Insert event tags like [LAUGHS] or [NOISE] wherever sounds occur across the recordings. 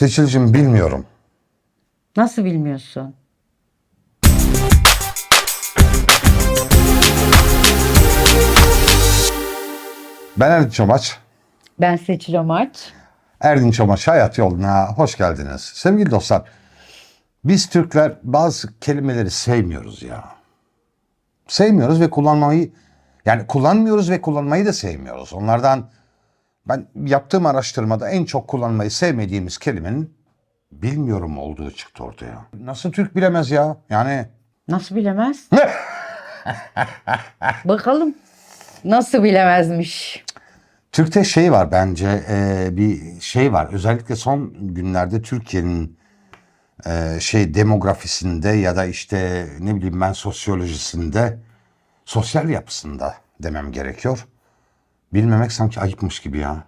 Seçilcim bilmiyorum. Nasıl bilmiyorsun? Ben Erdinç Çomaç. Ben Seçil Omaç. Erdinç Çomaç Hayat Yolu'na hoş geldiniz. Sevgili dostlar, biz Türkler bazı kelimeleri sevmiyoruz ya. Sevmiyoruz ve kullanmayı, yani kullanmıyoruz ve kullanmayı da sevmiyoruz. Onlardan ben yaptığım araştırmada en çok kullanmayı sevmediğimiz kelimenin bilmiyorum olduğu çıktı ortaya. Nasıl Türk bilemez ya? Yani Nasıl bilemez? [LAUGHS] Bakalım. Nasıl bilemezmiş? Türk'te şey var bence e, bir şey var. Özellikle son günlerde Türkiye'nin e, şey demografisinde ya da işte ne bileyim ben sosyolojisinde sosyal yapısında demem gerekiyor. Bilmemek sanki ayıpmış gibi ya.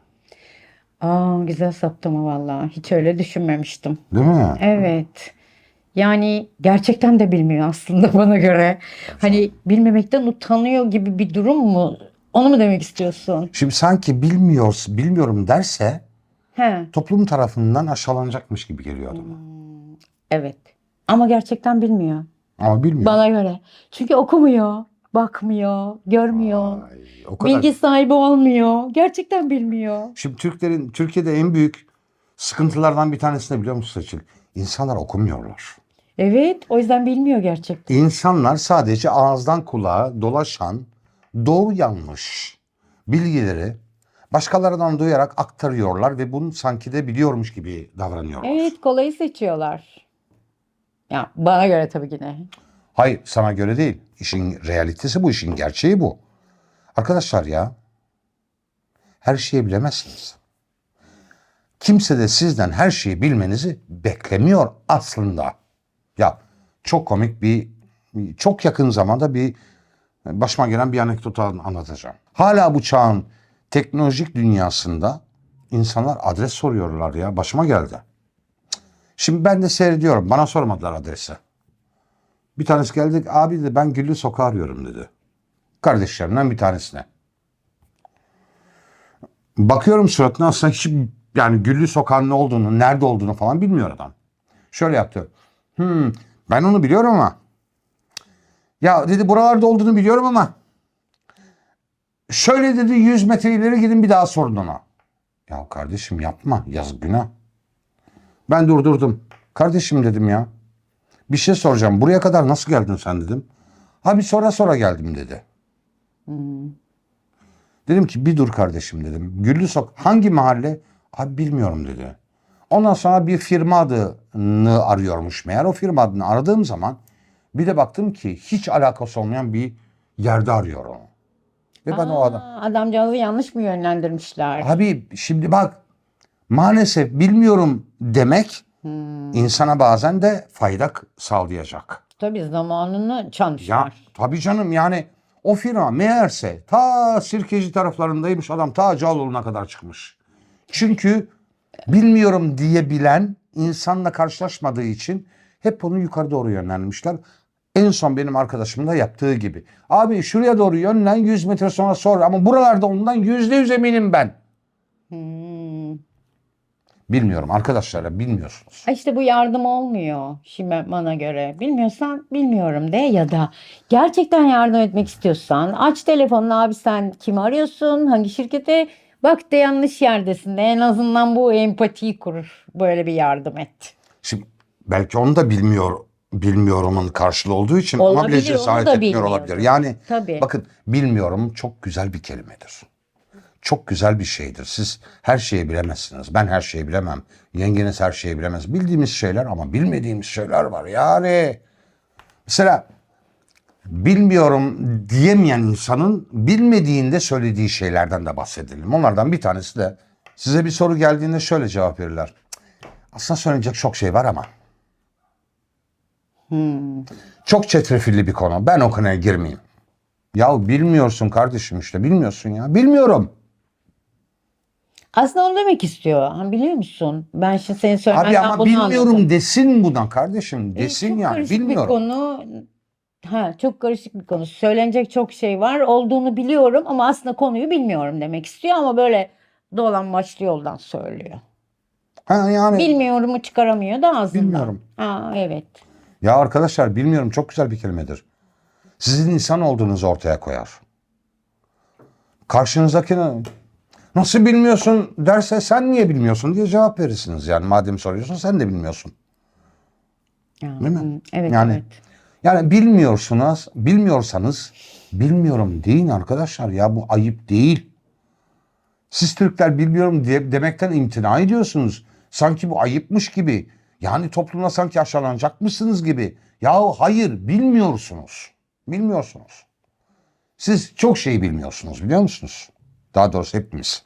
Aa, güzel saptama vallahi. Hiç öyle düşünmemiştim. Değil mi? Evet. Yani gerçekten de bilmiyor aslında [LAUGHS] bana göre. Hani bilmemekten utanıyor gibi bir durum mu? Onu mu demek istiyorsun? Şimdi sanki bilmiyor, bilmiyorum derse He, toplum tarafından aşağılanacakmış gibi geliyor adama. evet. Ama gerçekten bilmiyor. Ama bilmiyor. Bana göre. Çünkü okumuyor, bakmıyor, görmüyor. Ay, o kadar. Bilgi sahibi olmuyor. Gerçekten bilmiyor. Şimdi Türklerin Türkiye'de en büyük sıkıntılardan bir tanesi ne biliyor musun Seçil? İnsanlar okumuyorlar. Evet, o yüzden bilmiyor gerçekten. İnsanlar sadece ağızdan kulağa dolaşan doğru yanlış bilgileri başkalarından duyarak aktarıyorlar ve bunu sanki de biliyormuş gibi davranıyorlar. Evet, kolayı seçiyorlar. Ya bana göre tabii ki de. Hayır sana göre değil. İşin realitesi bu, işin gerçeği bu. Arkadaşlar ya her şeyi bilemezsiniz. Kimse de sizden her şeyi bilmenizi beklemiyor aslında. Ya çok komik bir, çok yakın zamanda bir başıma gelen bir anekdot anlatacağım. Hala bu çağın teknolojik dünyasında insanlar adres soruyorlar ya. Başıma geldi. Şimdi ben de seyrediyorum. Bana sormadılar adresi. Bir tanesi geldi. Abi dedi ben Güllü Sokağı arıyorum dedi. Kardeşlerinden bir tanesine. Bakıyorum suratına aslında hiç yani Güllü Sokağı'nın ne olduğunu, nerede olduğunu falan bilmiyor adam. Şöyle yaptı. Hmm, ben onu biliyorum ama. Ya dedi buralarda olduğunu biliyorum ama. Şöyle dedi 100 metre ileri gidin bir daha sorun ona. Ya kardeşim yapma yazık günah. Ben durdurdum. Kardeşim dedim ya. Bir şey soracağım. Buraya kadar nasıl geldin sen dedim. Abi sonra sonra geldim dedi. Dedim ki bir dur kardeşim dedim. Güllü Sok hangi mahalle? Abi bilmiyorum dedi. Ondan sonra bir firma adını arıyormuş meğer. O firma adını aradığım zaman bir de baktım ki hiç alakası olmayan bir yerde arıyor onu. Ve ben o adam... Aa, adamcağızı yanlış mı yönlendirmişler? Abi şimdi bak maalesef bilmiyorum demek insana bazen de fayda sağlayacak. Tabii zamanını Ya çalmışlar. tabii canım yani o firma meğerse ta Sirkeci taraflarındaymış adam ta Cağaloğlu'na kadar çıkmış. Çünkü bilmiyorum diyebilen insanla karşılaşmadığı için hep onu yukarı doğru yönlenmişler. En son benim arkadaşımın da yaptığı gibi. Abi şuraya doğru yönlen 100 metre sonra sor ama buralarda ondan yüzde yüz eminim ben. Hmm. Bilmiyorum arkadaşlar bilmiyorsunuz. İşte bu yardım olmuyor şimdi bana göre. Bilmiyorsan bilmiyorum de ya da gerçekten yardım etmek istiyorsan aç telefonunu abi sen kimi arıyorsun hangi şirkete bak de yanlış yerdesin de en azından bu empatiyi kurur böyle bir yardım et. Şimdi belki onu da bilmiyor bilmiyorumun karşılığı olduğu için ama Olabilir, bile cesaret etmiyor olabilir. Yani Tabii. bakın bilmiyorum çok güzel bir kelimedir. Çok güzel bir şeydir. Siz her şeyi bilemezsiniz. Ben her şeyi bilemem. Yengeniz her şeyi bilemez. Bildiğimiz şeyler ama bilmediğimiz şeyler var. Yani mesela bilmiyorum diyemeyen insanın bilmediğinde söylediği şeylerden de bahsedelim. Onlardan bir tanesi de size bir soru geldiğinde şöyle cevap verirler. Aslında söyleyecek çok şey var ama. Çok çetrefilli bir konu. Ben o konuya girmeyeyim. Ya bilmiyorsun kardeşim işte bilmiyorsun ya. Bilmiyorum. Aslında onu demek istiyor. Ha, biliyor musun? Ben şimdi senin Abi ama bunu bilmiyorum anladım. desin buna kardeşim. E, Desin çok yani karışık bilmiyorum. bir konu. Ha, çok karışık bir konu. Söylenecek çok şey var. Olduğunu biliyorum ama aslında konuyu bilmiyorum demek istiyor ama böyle dolanbaçlı yoldan söylüyor. Ha yani Bilmiyorumu çıkaramıyor da ağzından. Bilmiyorum. Ha, evet. ya arkadaşlar bilmiyorum çok güzel bir kelimedir. Sizin insan olduğunuzu ortaya koyar. Karşınızdakine nasıl bilmiyorsun derse sen niye bilmiyorsun diye cevap verirsiniz. Yani madem soruyorsun sen de bilmiyorsun. Ya, Değil mi? hı, Evet Yani evet. Yani bilmiyorsunuz, bilmiyorsanız bilmiyorum deyin arkadaşlar ya bu ayıp değil. Siz Türkler bilmiyorum diye demekten imtina ediyorsunuz. Sanki bu ayıpmış gibi. Yani toplumda sanki aşağılanacakmışsınız gibi. Yahu hayır bilmiyorsunuz. Bilmiyorsunuz. Siz çok şey bilmiyorsunuz biliyor musunuz? Daha doğrusu hepimiz.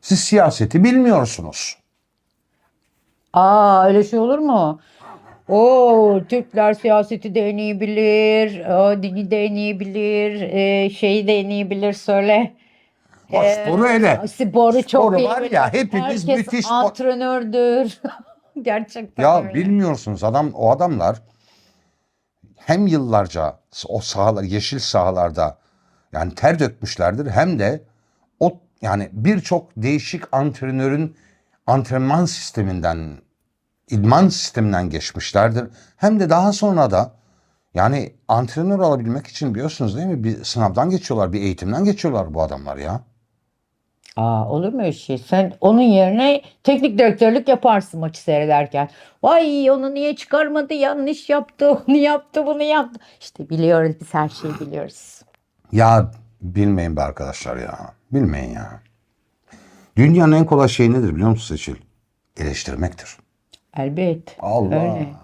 Siz siyaseti bilmiyorsunuz. Aa öyle şey olur mu? Oo Türkler siyaseti de en iyi bilir, o, dini de en iyi bilir, e, şeyi de en iyi bilir söyle. O sporu hele. Sporu çok Sporu iyi var bilir. ya, hepimiz Herkes müthiş spor- antrenördür. [LAUGHS] Gerçekten Ya öyle. bilmiyorsunuz adam o adamlar hem yıllarca o sahalar yeşil sahalarda yani ter dökmüşlerdir hem de o yani birçok değişik antrenörün antrenman sisteminden idman sisteminden geçmişlerdir. Hem de daha sonra da yani antrenör olabilmek için biliyorsunuz değil mi? Bir sınavdan geçiyorlar, bir eğitimden geçiyorlar bu adamlar ya. Aa, olur mu öyle şey? Sen onun yerine teknik direktörlük yaparsın maçı seyrederken. Vay onu niye çıkarmadı, yanlış yaptı, [LAUGHS] onu yaptı, bunu yaptı. İşte biliyoruz biz her şeyi biliyoruz. Ya bilmeyin be arkadaşlar ya. Bilmeyin ya. Dünyanın en kolay şeyi nedir biliyor musun Seçil? Eleştirmektir. Elbet. Allah. Öyle.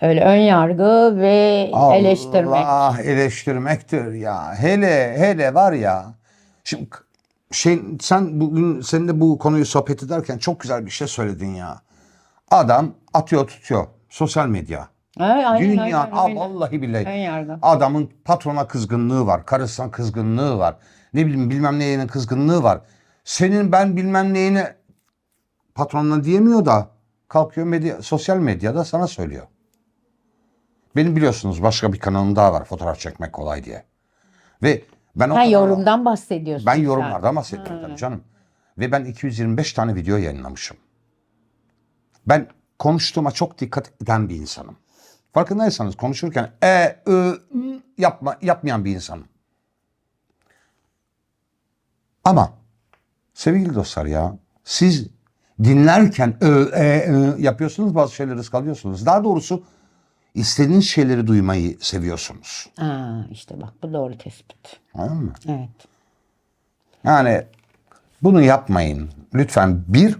Öyle ön yargı ve eleştirmek. Allah eleştirmektir ya. Hele hele var ya. Şimdi şey sen bugün seninle bu konuyu sohbet ederken çok güzel bir şey söyledin ya. Adam atıyor tutuyor. Sosyal medya. Ay, aynen, Dünya aynen, aynen. vallahi billahi. Ön yargı. Adamın patrona kızgınlığı var. Karısına kızgınlığı var. Ne bileyim bilmem neyine kızgınlığı var. Senin ben bilmem neyine patronuna diyemiyor da kalkıyor medya, sosyal medyada sana söylüyor. Benim biliyorsunuz başka bir kanalım daha var fotoğraf çekmek kolay diye. Ve ben o Ha kanala- yorumdan bahsediyorsun ben sen. yorumlardan bahsettim tabii canım. Ve ben 225 tane video yayınlamışım. Ben konuştuğuma çok dikkat eden bir insanım. Farkındaysanız konuşurken e, ö, yapma, yapmayan bir insanım. Ama sevgili dostlar ya siz dinlerken ö, e, ı yapıyorsunuz bazı şeyleri ıskalıyorsunuz. Daha doğrusu istediğiniz şeyleri duymayı seviyorsunuz. Aa, işte bak bu doğru tespit. Anladın mı? Evet. Yani bunu yapmayın. Lütfen bir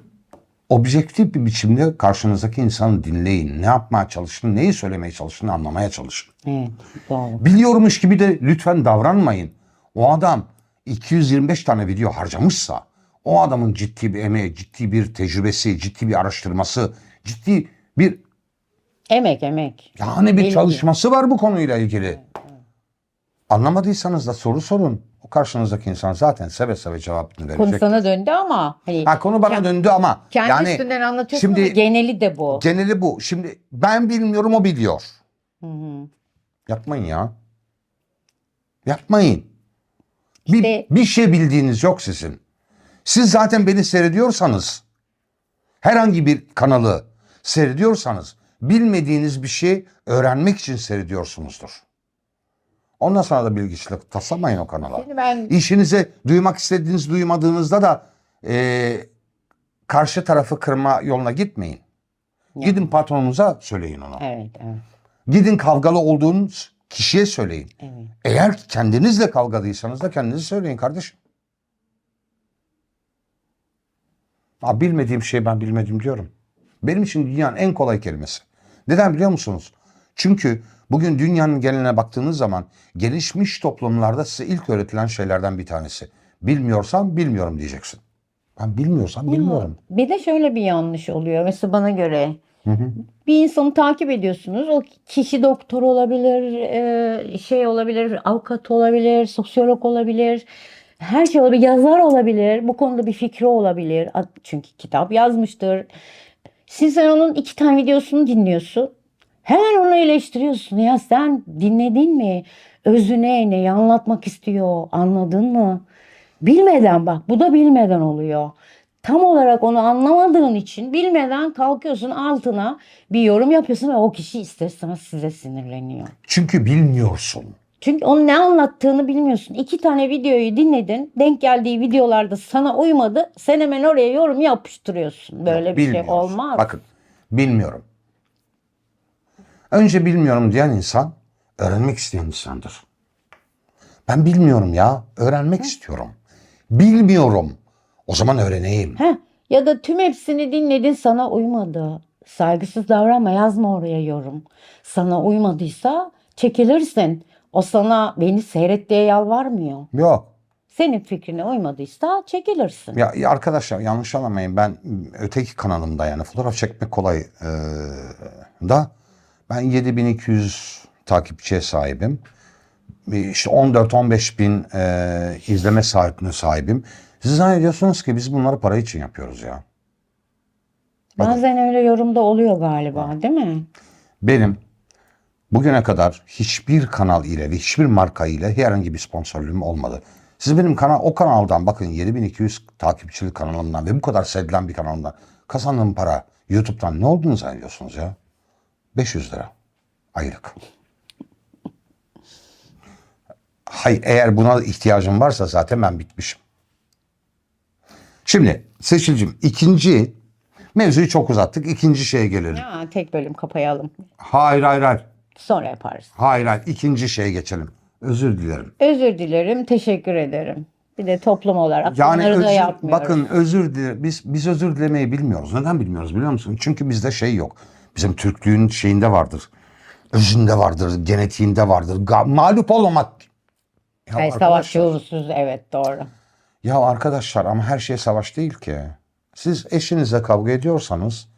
objektif bir biçimde karşınızdaki insanı dinleyin. Ne yapmaya çalıştığını, neyi söylemeye çalıştığını anlamaya çalışın. Evet. Doğru. Biliyormuş gibi de lütfen davranmayın. O adam 225 tane video harcamışsa o adamın ciddi bir emeği, ciddi bir tecrübesi, ciddi bir araştırması, ciddi bir Emek emek. yani bir Bilgi. çalışması var bu konuyla ilgili. Anlamadıysanız da soru sorun. Karşınızdaki insan zaten seve seve cevabını verecek. Konu sana döndü ama hani Ha konu bana döndü ama kendi yani üstünden anlatıyorsun şimdi ama geneli de bu. geneli bu. Şimdi ben bilmiyorum o biliyor. Hı hı. Yapmayın ya. Yapmayın. Bir, İşte- bir şey bildiğiniz yok sizin. Siz zaten beni seyrediyorsanız herhangi bir kanalı seyrediyorsanız bilmediğiniz bir şey öğrenmek için seyrediyorsunuzdur. Ondan sonra da bilgiçlik taslamayın o kanala. Şimdi ben İşinize duymak istediğiniz duymadığınızda da e, karşı tarafı kırma yoluna gitmeyin. Gidin patronunuza söyleyin onu. evet evet Gidin kavgalı olduğunuz kişiye söyleyin. evet. Eğer kendinizle kavgalıysanız da kendinize söyleyin kardeşim. Ha, bilmediğim şeyi ben bilmedim diyorum. Benim için dünyanın en kolay kelimesi. Neden biliyor musunuz? Çünkü bugün dünyanın geneline baktığınız zaman gelişmiş toplumlarda size ilk öğretilen şeylerden bir tanesi. Bilmiyorsan bilmiyorum diyeceksin. Ben bilmiyorsam bilmiyorum. Bir de şöyle bir yanlış oluyor mesela bana göre. Bir insanı takip ediyorsunuz. O kişi doktor olabilir, e, şey olabilir, avukat olabilir, sosyolog olabilir. Her şey olabilir, yazar olabilir. Bu konuda bir fikri olabilir. Çünkü kitap yazmıştır. Siz sen onun iki tane videosunu dinliyorsun. Hemen onu eleştiriyorsun. Ya sen dinledin mi? Özüne neyi anlatmak istiyor? Anladın mı? Bilmeden bak bu da bilmeden oluyor. tam olarak onu anlamadığın için bilmeden kalkıyorsun altına bir yorum yapıyorsun ve o kişi ister istemez size sinirleniyor. Çünkü bilmiyorsun. Çünkü onun ne anlattığını bilmiyorsun. İki tane videoyu dinledin. Denk geldiği videolarda sana uymadı. Sen hemen oraya yorum yapıştırıyorsun. Böyle bir şey olmaz. Bakın bilmiyorum. Önce bilmiyorum diyen insan öğrenmek isteyen insandır. Ben bilmiyorum ya. Öğrenmek istiyorum. Bilmiyorum. O zaman öğreneyim. Heh, ya da tüm hepsini dinledin sana uymadı. Saygısız davranma yazma oraya yorum. Sana uymadıysa çekilirsin. O sana beni seyret diye yalvarmıyor. Yok. Senin fikrine uymadıysa çekilirsin. Ya, ya arkadaşlar yanlış anlamayın. Ben öteki kanalımda yani fotoğraf çekmek kolay e, da ben 7200 takipçiye sahibim. İşte 14-15 bin e, izleme sahibine sahibim. Siz zannediyorsunuz ki biz bunları para için yapıyoruz ya. Bazen öyle yorumda oluyor galiba değil mi? Benim bugüne kadar hiçbir kanal ile ve hiçbir marka ile herhangi bir sponsorluğum olmadı. Siz benim kanal o kanaldan bakın 7200 takipçili kanalımdan ve bu kadar sevilen bir kanalımdan kazandığım para YouTube'dan ne olduğunu zannediyorsunuz ya? 500 lira aylık. Hayır eğer buna ihtiyacım varsa zaten ben bitmişim. Şimdi Seçil'cim ikinci mevzuyu çok uzattık. İkinci şeye gelelim. Ya, tek bölüm kapayalım. Hayır hayır hayır. Sonra yaparız. Hayır hayır ikinci şeye geçelim. Özür dilerim. Özür dilerim, teşekkür ederim. Bir de toplum olarak Yani bunları da özür, yapmıyoruz. bakın özür dile biz biz özür dilemeyi bilmiyoruz. Neden bilmiyoruz biliyor musun? Çünkü bizde şey yok. Bizim Türklüğün şeyinde vardır. Özünde vardır, genetiğinde vardır. Ga- mağlup olmamak. Ya Ay, arkadaşlar- savaşçı uğursuz evet doğru. Ya arkadaşlar ama her şey savaş değil ki. Siz eşinizle kavga ediyorsanız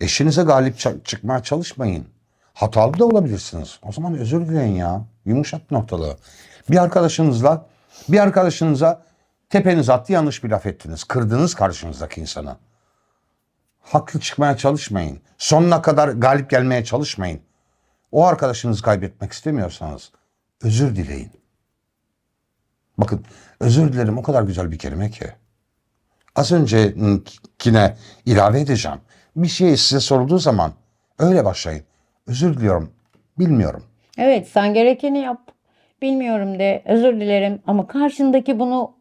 eşinize galip ça- çıkmaya çalışmayın. Hatalı da olabilirsiniz. O zaman özür dileyin ya. Yumuşak noktalı. Bir arkadaşınızla bir arkadaşınıza tepeniz attı yanlış bir laf ettiniz. Kırdınız karşınızdaki insanı. Haklı çıkmaya çalışmayın. Sonuna kadar galip gelmeye çalışmayın. O arkadaşınızı kaybetmek istemiyorsanız özür dileyin. Bakın özür dilerim o kadar güzel bir kelime ki. Az öncekine ilave edeceğim. Bir şey size sorulduğu zaman öyle başlayın. Özür diliyorum. Bilmiyorum. Evet sen gerekeni yap. Bilmiyorum de özür dilerim ama karşındaki bunu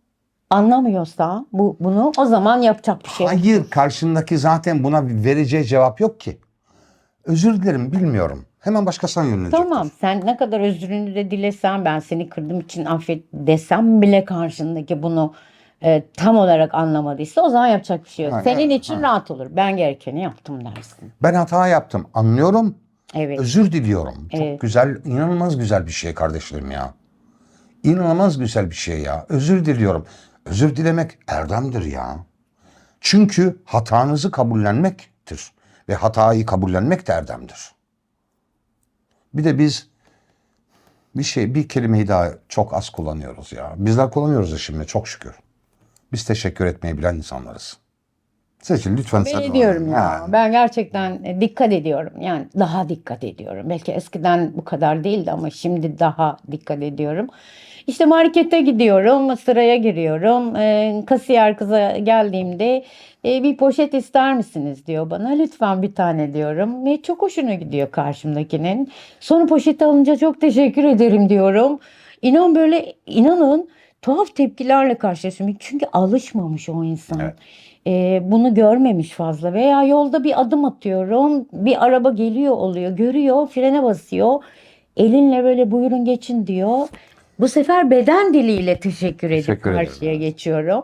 anlamıyorsa bu bunu o zaman yapacak bir şey. Hayır karşındaki zaten buna vereceği cevap yok ki. Özür dilerim bilmiyorum. Hemen başkasına yönelecektir. Tamam sen ne kadar özrünü de dilesen ben seni kırdım için affet desem bile karşındaki bunu e, tam olarak anlamadıysa o zaman yapacak bir şey yok. Ha, Senin evet, için rahat olur. Ben gerekeni yaptım dersin. Ben hata yaptım. Anlıyorum. Evet. Özür diliyorum. Çok Evet. güzel, inanılmaz güzel bir şey kardeşlerim ya. İnanılmaz güzel bir şey ya. Özür diliyorum. Özür dilemek erdemdir ya. Çünkü hatanızı kabullenmektir. Ve hatayı kabullenmek de erdemdir. Bir de biz bir şey, bir kelimeyi daha çok az kullanıyoruz ya. Bizler kullanıyoruz ya şimdi çok şükür. Biz teşekkür etmeyi bilen insanlarız. Seçil lütfen Ben sen de ediyorum ya. Ha. Ben gerçekten e, dikkat ediyorum. Yani daha dikkat ediyorum. Belki eskiden bu kadar değildi ama şimdi daha dikkat ediyorum. İşte markete gidiyorum, sıraya giriyorum. E, kasiyer kıza geldiğimde e, bir poşet ister misiniz diyor bana. Lütfen bir tane diyorum. Ve çok hoşuna gidiyor karşımdakinin. Sonra poşeti alınca çok teşekkür ederim diyorum. İnan böyle inanın tuhaf tepkilerle karşılaşıyorum. Çünkü alışmamış o insan. Evet. Ee, bunu görmemiş fazla veya yolda bir adım atıyorum bir araba geliyor oluyor görüyor frene basıyor elinle böyle buyurun geçin diyor bu sefer beden diliyle teşekkür edip Teşekkür ederim, karşıya evet. geçiyorum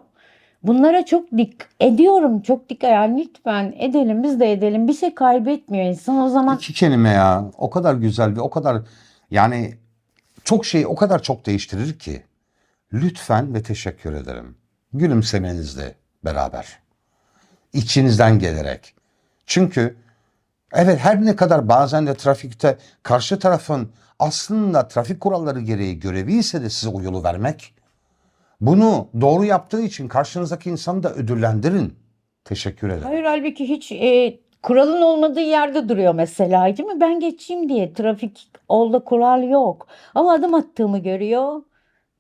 bunlara çok dik ediyorum çok dikkat yani lütfen edelim biz de edelim bir şey kaybetmiyor insan o zaman İki kelime ya. O kadar güzel ve o kadar yani çok şey o kadar çok değiştirir ki. Lütfen ve teşekkür ederim. Gülümsemenizle beraber. İçinizden gelerek. Çünkü evet her ne kadar bazen de trafikte karşı tarafın aslında trafik kuralları gereği görevi ise de size o vermek. Bunu doğru yaptığı için karşınızdaki insanı da ödüllendirin. Teşekkür ederim. Hayır halbuki hiç e, kuralın olmadığı yerde duruyor mesela değil mi? Ben geçeyim diye trafik olda kural yok. Ama adım attığımı görüyor.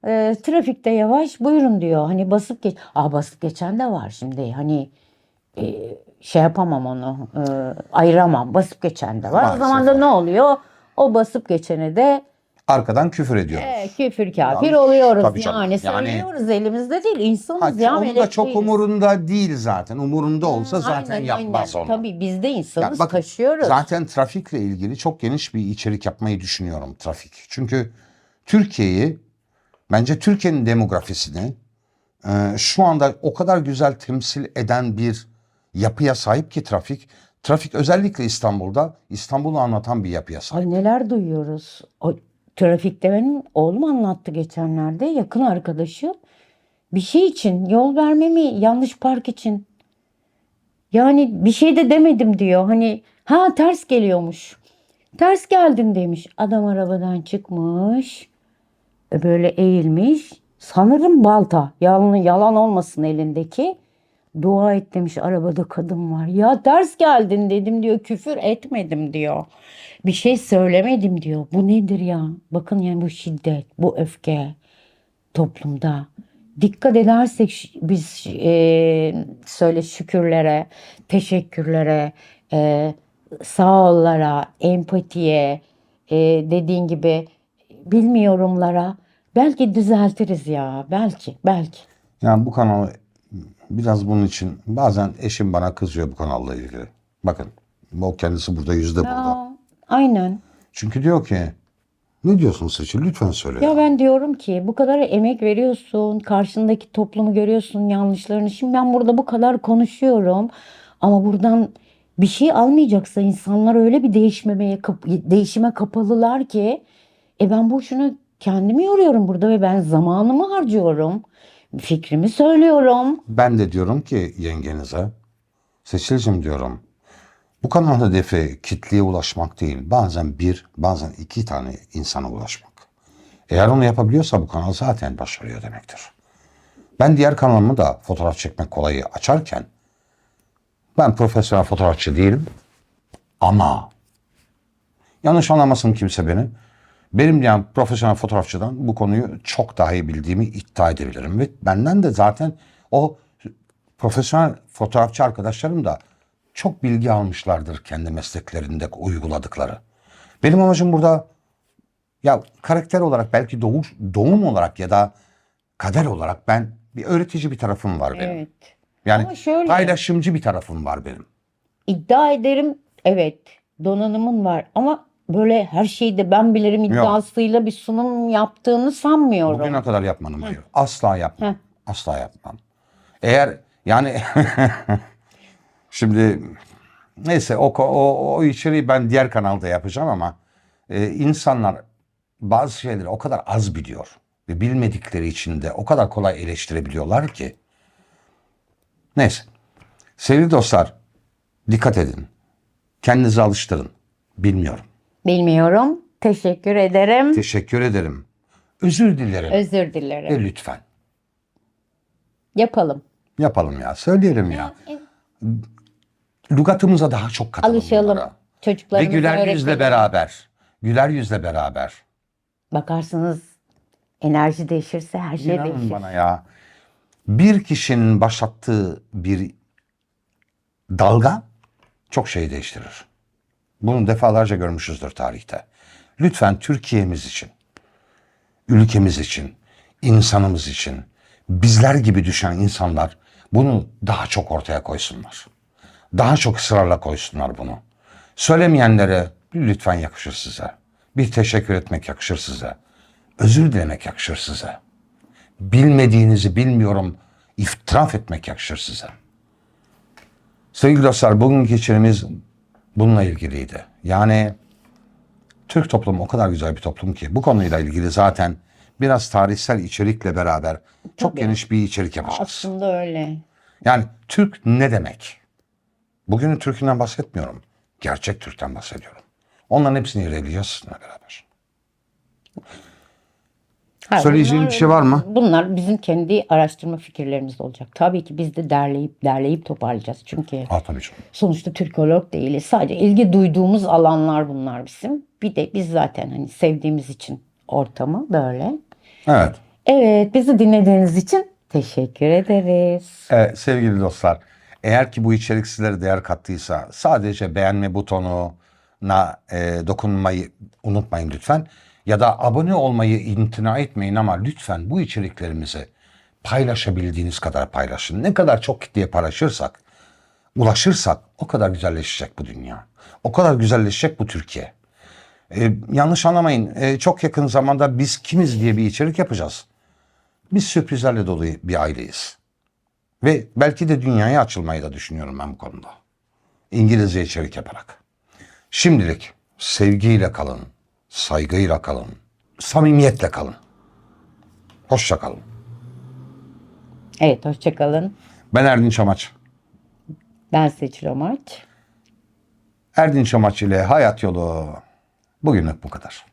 E, trafikte yavaş buyurun diyor. Hani basıp geç. Aa basıp geçen de var şimdi. Hani şey yapamam onu. e, ayıramam. Basıp geçen de var. Maalesef o zaman da ne oluyor? O basıp geçene de Arkadan küfür ediyoruz. e, küfür kafir Yanlış. oluyoruz. Tabii canım. Yani, Yani- söylüyoruz elimizde değil. İnsanız Ha, ya. onun da çok değiliz. umurunda değil zaten. Umurunda olsa zaten Aynen, yapmaz aynen. onu. Tabii biz de insanız bakın, taşıyoruz. Zaten trafikle ilgili çok geniş bir içerik yapmayı düşünüyorum trafik. Çünkü Türkiye'yi bence Türkiye'nin demografisini e, şu anda o kadar güzel temsil eden bir yapıya sahip ki trafik. Trafik özellikle İstanbul'da İstanbul'u anlatan bir yapıya sahip. Ay neler duyuyoruz. O trafikte benim oğlum anlattı geçenlerde yakın arkadaşı bir şey için yol vermemi yanlış park için. Yani bir şey de demedim diyor. Hani ha ters geliyormuş. Ters geldin demiş. Adam arabadan çıkmış. e, Böyle eğilmiş. Sanırım balta. Yalan, yalan olmasın elindeki. Dua et demiş arabada kadın var. Ya ters geldin dedim diyor. Küfür etmedim diyor. Bir şey söylemedim diyor. Bu nedir ya? Bakın yani bu şiddet, bu öfke toplumda. Dikkat edersek biz e, söyle şükürlere, teşekkürlere, e, sağ empatiye, e, dediğin gibi bilmiyorumlara belki düzeltiriz ya. Belki, belki. Yani bu kanalı biraz bunun için bazen eşim bana kızıyor bu kanalla ilgili. Bakın o kendisi burada yüzde burada. Aynen. Çünkü diyor ki ne diyorsun Seçil lütfen söyle. Ya ben diyorum ki bu kadar emek veriyorsun, karşındaki toplumu görüyorsun, yanlışlarını. Şimdi ben burada bu kadar konuşuyorum ama buradan bir şey almayacaksa insanlar öyle bir değişmemeye kap- değişime kapalılar ki e ben boşuna kendimi yoruyorum burada ve ben zamanımı harcıyorum. Fikrimi söylüyorum. Ben de diyorum ki yengenize Seçil'cim diyorum bu kanal hedefi kitleye ulaşmak değil. Bazen bir bazen iki tane insana ulaşmak. Eğer onu yapabiliyorsa bu kanal zaten başarıyor demektir. Ben diğer kanalımı da fotoğraf çekmek kolayı açarken ben profesyonel fotoğrafçı değilim ama yanlış anlamasın kimse beni. Benim yani profesyonel fotoğrafçıdan bu konuyu çok daha iyi bildiğimi iddia edebilirim. Ve benden de zaten o profesyonel fotoğrafçı arkadaşlarım da çok bilgi almışlardır kendi mesleklerinde uyguladıkları. Benim amacım burada ya karakter olarak belki doğuş, doğum olarak ya da kader olarak ben bir öğretici bir tarafım var benim. Evet. Yani Ama şöyle- paylaşımcı bir tarafım var benim. İddia ederim evet donanımın var ama böyle her şeyi de ben bilirim iddiasıyla bir sunum yaptığını sanmıyorum. Bugüne kadar yapmadım hayır. Asla yapmam. Heh. Asla yapmam. Eğer yani [LAUGHS] şimdi neyse o, o, o içeriği ben diğer kanalda yapacağım ama e, insanlar bazı şeyleri o kadar az biliyor ve bilmedikleri için de o kadar kolay eleştirebiliyorlar ki. Neyse. Sevgili dostlar dikkat edin. Kendinizi alıştırın. Bilmiyorum. Bilmiyorum. Teşekkür ederim. Teşekkür ederim. Özür dilerim. Özür dilerim. E, lütfen. Yapalım. Yapalım ya. Söyleyelim ya. Lügatımıza daha çok katalım Alışalım. bunlara. Ve Çocuklarımıza güler yüzle öğretelim. beraber. Güler yüzle beraber. Bakarsınız enerji değişirse her şey İnanın değişir. bana ya. Bir kişinin başlattığı bir dalga çok şey değiştirir. Bunu defalarca görmüşüzdür tarihte. Lütfen Türkiye'miz için, ülkemiz için, insanımız için, bizler gibi düşen insanlar bunu daha çok ortaya koysunlar. Daha çok ısrarla koysunlar bunu. Söylemeyenlere lütfen yakışır size. Bir teşekkür etmek yakışır size. Özür dilemek yakışır size. Bilmediğinizi bilmiyorum itiraf etmek yakışır size. Sevgili dostlar bugünkü içeriğimiz bununla ilgiliydi. Yani Türk toplumu o kadar güzel bir toplum ki bu konuyla ilgili zaten biraz tarihsel içerikle beraber çok Tabii. geniş bir içerik yapacağız. Aslında öyle. Yani Türk ne demek? Bugünün Türk'ünden bahsetmiyorum. Gerçek Türk'ten bahsediyorum. Onların hepsini irdeleyeceğiz sizinle beraber. Ha, Söyleyeceğin bunlar- bir şey var mı? Bunlar bizim kendi araştırma fikirlerimiz olacak. Tabii ki biz de derleyip derleyip toparlayacağız. Çünkü Aa tabii canım. sonuçta Türkolog değiliz. Sadece ilgi duyduğumuz alanlar bunlar bizim. Bir de biz zaten hani sevdiğimiz için ortamı böyle. Evet. Evet, bizi dinlediğiniz için teşekkür ederiz. Evet sevgili dostlar. Eğer ki bu içerik sizlere değer kattıysa sadece beğenme butonuna e, dokunmayı unutmayın lütfen. Ya da abone olmayı imtina etmeyin ama lütfen bu içeriklerimizi paylaşabildiğiniz kadar paylaşın. Ne kadar çok kitleye paylaşırsak, ulaşırsak o kadar güzelleşecek bu dünya. O kadar güzelleşecek bu Türkiye. E, yanlış anlamayın. e, çok yakın zamanda biz kimiz diye bir içerik yapacağız. Biz sürprizlerle dolu bir aileyiz. Ve belki de dünyaya açılmayı da düşünüyorum ben bu konuda. İngilizce içerik yaparak. Şimdilik sevgiyle kalın, saygıyla kalın, samimiyetle kalın. Hoşça kalın. Evet hoşçakalın. Ben Erdinç Amaç. Ben Seçil Omaç. Erdinç Amaç ile Hayat Yolu bugünlük bu kadar.